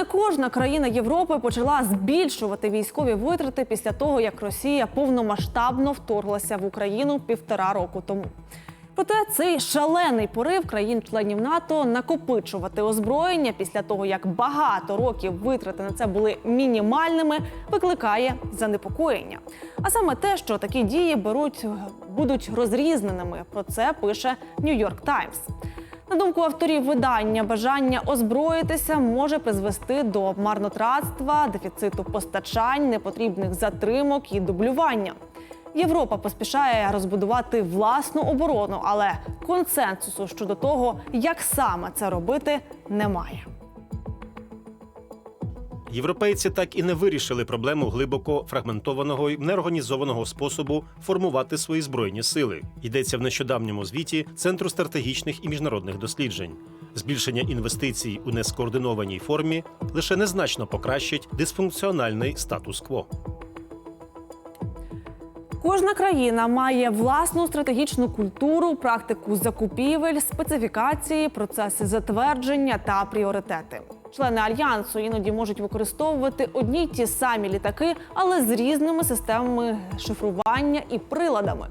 не кожна країна Європи почала збільшувати військові витрати після того, як Росія повномасштабно вторглася в Україну півтора року тому. Проте цей шалений порив країн-членів НАТО накопичувати озброєння після того, як багато років витрати на це були мінімальними, викликає занепокоєння. А саме те, що такі дії беруть будуть розрізненими. Про це пише Нью-Йорк Таймс. На думку авторів видання, бажання озброїтися може призвести до марнотратства, дефіциту постачань, непотрібних затримок і дублювання. Європа поспішає розбудувати власну оборону, але консенсусу щодо того, як саме це робити, немає. Європейці так і не вирішили проблему глибоко фрагментованого і неорганізованого способу формувати свої збройні сили. Йдеться в нещодавньому звіті Центру стратегічних і міжнародних досліджень. Збільшення інвестицій у нескоординованій формі лише незначно покращить дисфункціональний статус-кво. Кожна країна має власну стратегічну культуру, практику закупівель, специфікації, процеси затвердження та пріоритети. Члени альянсу іноді можуть використовувати одні й ті самі літаки, але з різними системами шифрування і приладами.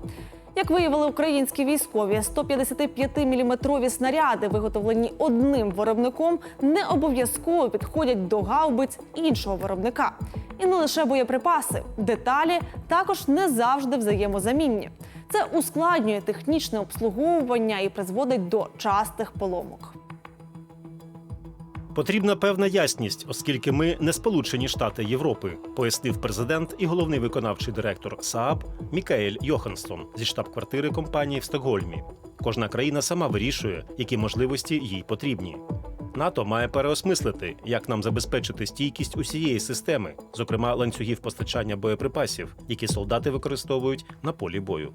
Як виявили українські військові, 155-мм снаряди, виготовлені одним виробником, не обов'язково підходять до гаубиць іншого виробника. І не лише боєприпаси, деталі також не завжди взаємозамінні. Це ускладнює технічне обслуговування і призводить до частих поломок. Потрібна певна ясність, оскільки ми не Сполучені Штати Європи, пояснив президент і головний виконавчий директор СААБ Мікаель Йоханссон зі штаб-квартири компанії в Стокгольмі. Кожна країна сама вирішує, які можливості їй потрібні. НАТО має переосмислити, як нам забезпечити стійкість усієї системи, зокрема ланцюгів постачання боєприпасів, які солдати використовують на полі бою.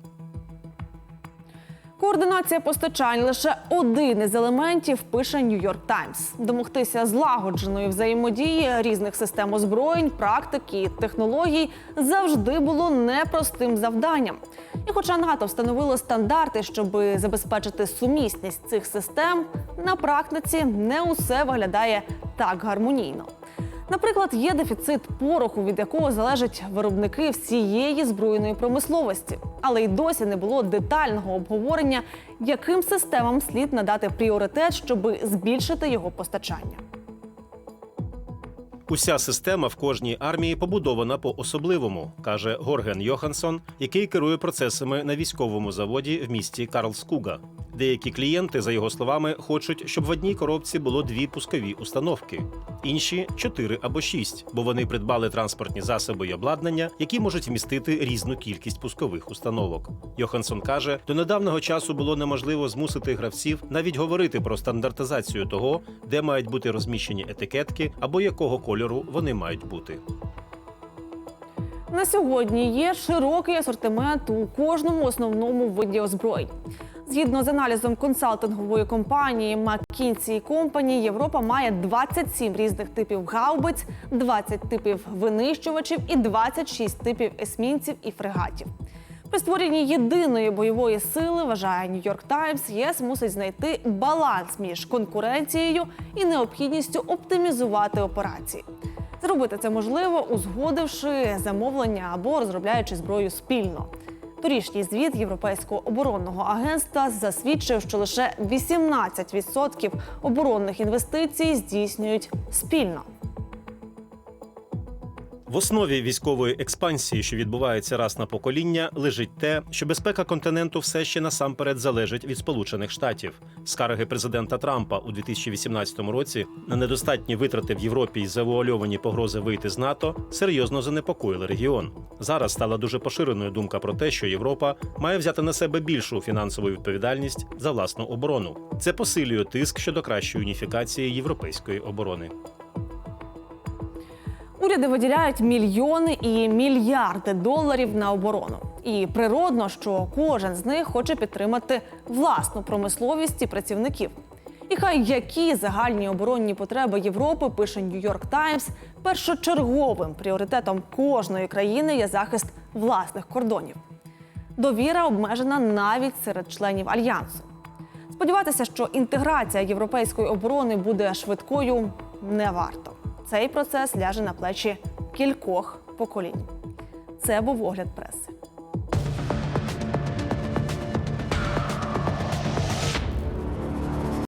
Координація постачань лише один із елементів пише Нью-Йорк Таймс. Домогтися злагодженої взаємодії різних систем озброєнь, практики і технологій завжди було непростим завданням. І хоча НАТО встановило стандарти, щоб забезпечити сумісність цих систем, на практиці не усе виглядає так гармонійно. Наприклад, є дефіцит пороху, від якого залежать виробники всієї збройної промисловості, але й досі не було детального обговорення, яким системам слід надати пріоритет, щоб збільшити його постачання. Уся система в кожній армії побудована по особливому, каже Горген Йоханссон, який керує процесами на військовому заводі в місті Карлскуга. Деякі клієнти, за його словами, хочуть, щоб в одній коробці було дві пускові установки, інші чотири або шість, бо вони придбали транспортні засоби й обладнання, які можуть вмістити різну кількість пускових установок. Йоханссон каже, до недавнього часу було неможливо змусити гравців навіть говорити про стандартизацію того, де мають бути розміщені етикетки або якого кольору вони мають бути. На сьогодні є широкий асортимент у кожному основному виді озброєнь. Згідно з аналізом консалтингової компанії McKinsey Company, Європа має 27 різних типів гаубиць, 20 типів винищувачів і 26 типів есмінців і фрегатів. При створенні єдиної бойової сили, вважає Нью-Йорк Таймс, ЄС мусить знайти баланс між конкуренцією і необхідністю оптимізувати операції. Зробити це можливо, узгодивши замовлення або розробляючи зброю спільно. Торішній звіт Європейського оборонного агентства засвідчив, що лише 18% оборонних інвестицій здійснюють спільно. В основі військової експансії, що відбувається раз на покоління, лежить те, що безпека континенту все ще насамперед залежить від Сполучених Штатів. Скарги президента Трампа у 2018 році на недостатні витрати в Європі й завуальовані погрози вийти з НАТО серйозно занепокоїли регіон. Зараз стала дуже поширеною думка про те, що Європа має взяти на себе більшу фінансову відповідальність за власну оборону. Це посилює тиск щодо кращої уніфікації європейської оборони. Уряди виділяють мільйони і мільярди доларів на оборону. І природно, що кожен з них хоче підтримати власну промисловість і працівників. І хай які загальні оборонні потреби Європи пише Нью-Йорк Таймс, першочерговим пріоритетом кожної країни є захист власних кордонів. Довіра обмежена навіть серед членів альянсу. Сподіватися, що інтеграція європейської оборони буде швидкою, не варто. Цей процес ляже на плечі кількох поколінь. Це був огляд преси.